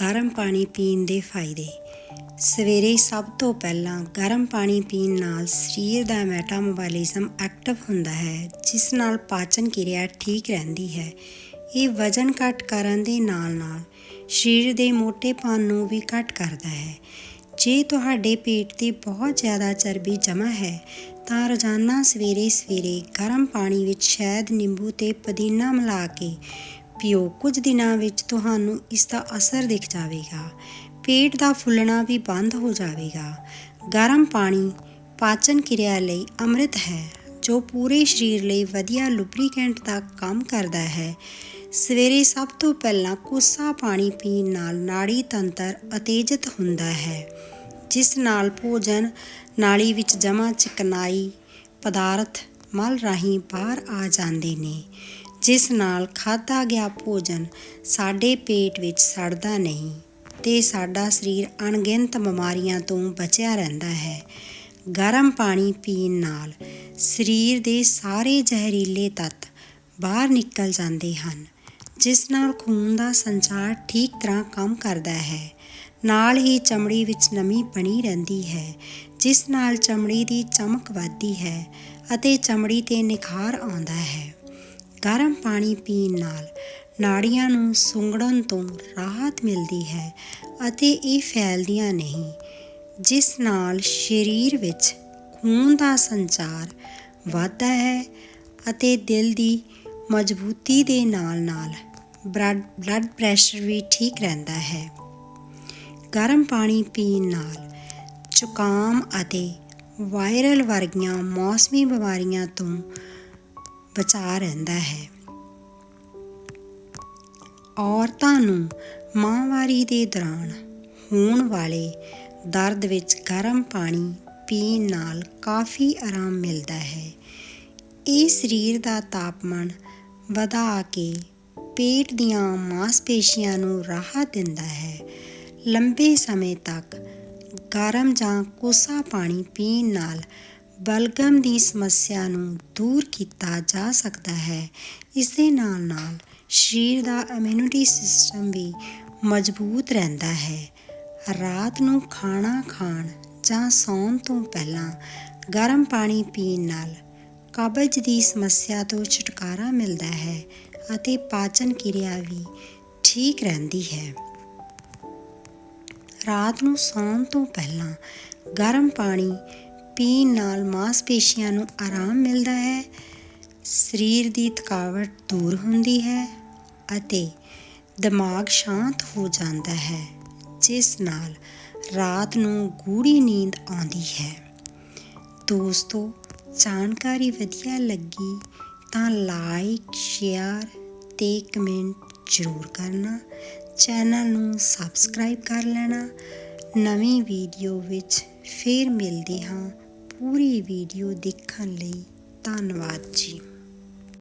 ਗਰਮ ਪਾਣੀ ਪੀਣ ਦੇ ਫਾਇਦੇ। ਸਵੇਰੇ ਸਭ ਤੋਂ ਪਹਿਲਾਂ ਗਰਮ ਪਾਣੀ ਪੀਣ ਨਾਲ ਸਰੀਰ ਦਾ ਮੈਟਾਬੋਲਿਜ਼ਮ ਐਕਟਿਵ ਹੁੰਦਾ ਹੈ, ਜਿਸ ਨਾਲ ਪਾਚਨ ਕਿਰਿਆ ਠੀਕ ਰਹਿੰਦੀ ਹੈ। ਇਹ ਵਜ਼ਨ ਘੱਟ ਕਰਨ ਦੇ ਨਾਲ-ਨਾਲ ਸਰੀਰ ਦੇ ਮੋਟੇਪਨ ਨੂੰ ਵੀ ਘੱਟ ਕਰਦਾ ਹੈ। ਜੇ ਤੁਹਾਡੇ ਪੇਟ ਤੇ ਬਹੁਤ ਜ਼ਿਆਦਾ ਚਰਬੀ ਜਮ੍ਹਾਂ ਹੈ, ਤਾਂ ਰੋਜ਼ਾਨਾ ਸਵੇਰੇ-ਸਵੇਰੇ ਗਰਮ ਪਾਣੀ ਵਿੱਚ ਸ਼ਹਿਦ, ਨਿੰਬੂ ਤੇ ਪੁਦੀਨਾ ਮਿਲਾ ਕੇ ਪੀਓ, ਕੁਝ ਦਿਨਾਂ ਵਿੱਚ ਤੁਹਾਨੂੰ ਇਸ ਦਾ ਅਸਰ ਦਿਖ ਜਾਵੇਗਾ। ਪੇਟ ਦਾ ਫੁੱਲਣਾ ਵੀ ਬੰਦ ਹੋ ਜਾਵੇਗਾ। ਗਰਮ ਪਾਣੀ, ਪਾਚਨ ਕਿਰਿਆ ਲਈ ਅੰਮ੍ਰਿਤ ਹੈ, ਜੋ ਪੂਰੇ ਸਰੀਰ ਲਈ ਵਧੀਆ ਲੁਬਰੀਕੈਂਟ ਦਾ ਕੰਮ ਕਰਦਾ ਹੈ। ਸਵੇਰੇ ਸਭ ਤੋਂ ਪਹਿਲਾਂ ਕੋਸਾ ਪਾਣੀ ਪੀਣ ਨਾਲ ਨਾੜੀ ਤੰਤਰ ਉਤੇਜਿਤ ਹੁੰਦਾ ਹੈ, ਜਿਸ ਨਾਲ ਭੋਜਨ ਨਾਲੀ ਵਿੱਚ ਜਮ੍ਹਾਂ ਚਿਕਨਾਈ ਪਦਾਰਥ ਮਲ ਰਾਹੀਂ ਬਾਹਰ ਆ ਜਾਂਦੇ ਨੇ। ਜਿਸ ਨਾਲ ਖਾਧਾ ਗਿਆ ਭੋਜਨ ਸਾਡੇ ਪੇਟ ਵਿੱਚ ਸੜਦਾ ਨਹੀਂ ਤੇ ਸਾਡਾ ਸਰੀਰ ਅਣਗਿਣਤ ਬਿਮਾਰੀਆਂ ਤੋਂ ਬਚਿਆ ਰਹਿੰਦਾ ਹੈ। ਗਰਮ ਪਾਣੀ ਪੀਣ ਨਾਲ ਸਰੀਰ ਦੇ ਸਾਰੇ ਜ਼ਹਿਰੀਲੇ ਤੱਤ ਬਾਹਰ ਨਿਕਲ ਜਾਂਦੇ ਹਨ, ਜਿਸ ਨਾਲ ਖੂਨ ਦਾ ਸੰਚਾਰ ਠੀਕ ਤਰ੍ਹਾਂ ਕੰਮ ਕਰਦਾ ਹੈ। ਨਾਲ ਹੀ ਚਮੜੀ ਵਿੱਚ ਨਮੀ ਬਣੀ ਰਹਿੰਦੀ ਹੈ, ਜਿਸ ਨਾਲ ਚਮੜੀ ਦੀ ਚਮਕ ਵੱਧਦੀ ਹੈ ਅਤੇ ਚਮੜੀ ਤੇ ਨਿਖਾਰ ਆਉਂਦਾ ਹੈ। ਗਰਮ ਪਾਣੀ ਪੀਣ ਨਾਲ ਨਾੜੀਆਂ ਨੂੰ ਸੁੰਗੜਨ ਤੋਂ ਰਾਹਤ ਮਿਲਦੀ ਹੈ ਅਤੇ ਇਹ ਫੈਲਦੀਆਂ ਨਹੀਂ, ਜਿਸ ਨਾਲ ਸਰੀਰ ਵਿੱਚ ਖੂਨ ਦਾ ਸੰਚਾਰ ਵੱਧਦਾ ਹੈ ਅਤੇ ਦਿਲ ਦੀ ਮਜ਼ਬੂਤੀ ਦੇ ਨਾਲ-ਨਾਲ ਬਲੱਡ ਪ੍ਰੈਸ਼ਰ ਵੀ ਠੀਕ ਰਹਿੰਦਾ ਹੈ। ਗਰਮ ਪਾਣੀ ਪੀਣ ਨਾਲ ਜ਼ੁਕਾਮ ਅਤੇ ਵਾਇਰਲ ਵਰਗੀਆਂ ਮੌਸਮੀ ਬਿਮਾਰੀਆਂ ਤੋਂ ਬਚਾ ਰਹਿੰਦਾ ਹੈ। ਔਰਤਾਂ ਨੂੰ ਮਾਹਵਾਰੀ ਦੇ ਦੌਰਾਨ ਹੋਣ ਵਾਲੇ ਦਰਦ ਵਿੱਚ ਗਰਮ ਪਾਣੀ ਪੀਣ ਨਾਲ ਕਾਫੀ ਆਰਾਮ ਮਿਲਦਾ ਹੈ। ਇਹ ਸਰੀਰ ਦਾ ਤਾਪਮਾਨ ਵਧਾ ਕੇ ਪੇਟ ਦੀਆਂ ਮਾਸਪੇਸ਼ੀਆਂ ਨੂੰ ਰਾਹਤ ਦਿੰਦਾ ਹੈ। ਲੰਬੇ ਸਮੇਂ ਤੱਕ ਗਰਮ ਜਾਂ ਕੋਸਾ ਪਾਣੀ ਪੀਣ ਨਾਲ ਬਲਗਮ ਦੀ ਸਮੱਸਿਆ ਨੂੰ ਦੂਰ ਕੀਤਾ ਜਾ ਸਕਦਾ ਹੈ। ਇਸ ਦੇ ਨਾਲ ਨਾਲ ਸਰੀਰ ਦਾ ਇਮਿਊਨਿਟੀ ਸਿਸਟਮ ਵੀ ਮਜ਼ਬੂਤ ਰਹਿੰਦਾ ਹੈ। ਰਾਤ ਨੂੰ ਖਾਣਾ ਖਾਣ ਜਾਂ ਸੌਣ ਤੋਂ ਪਹਿਲਾਂ ਗਰਮ ਪਾਣੀ ਪੀਣ ਨਾਲ ਕਬਜ਼ ਦੀ ਸਮੱਸਿਆ ਤੋਂ ਛੁਟਕਾਰਾ ਮਿਲਦਾ ਹੈ ਅਤੇ ਪਾਚਨ ਕਿਰਿਆ ਵੀ ਠੀਕ ਰਹਿੰਦੀ ਹੈ। ਰਾਤ ਨੂੰ ਸੌਣ ਤੋਂ ਪਹਿਲਾਂ ਗਰਮ ਪਾਣੀ ਪੀਣ ਨਾਲ ਮਾਸਪੇਸ਼ੀਆਂ ਨੂੰ ਆਰਾਮ ਮਿਲਦਾ ਹੈ। ਸਰੀਰ ਦੀ ਥਕਾਵਟ ਦੂਰ ਹੁੰਦੀ ਹੈ ਅਤੇ ਦਿਮਾਗ ਸ਼ਾਂਤ ਹੋ ਜਾਂਦਾ ਹੈ, ਜਿਸ ਨਾਲ ਰਾਤ ਨੂੰ ਗੂੜੀ ਨੀਂਦ ਆਉਂਦੀ ਹੈ। ਦੋਸਤੋ, ਜਾਣਕਾਰੀ ਵਧੀਆ ਲੱਗੀ ਤਾਂ ਲਾਈਕ ਸ਼ੇਅਰ ਤੇ ਕਮੈਂਟ ਜ਼ਰੂਰ ਕਰਨਾ। ਚੈਨਲ ਨੂੰ ਸਬਸਕ੍ਰਾਈਬ ਕਰ ਲੈਣਾ। ਨਵੀਂ ਵੀਡੀਓ ਵਿੱਚ ਫੇਰ ਮਿਲਦੇ ਹਾਂ। ਪੂਰੀ ਵੀਡੀਓ ਦੇਖਣ ਲਈ ਧੰਨਵਾਦ ਜੀ।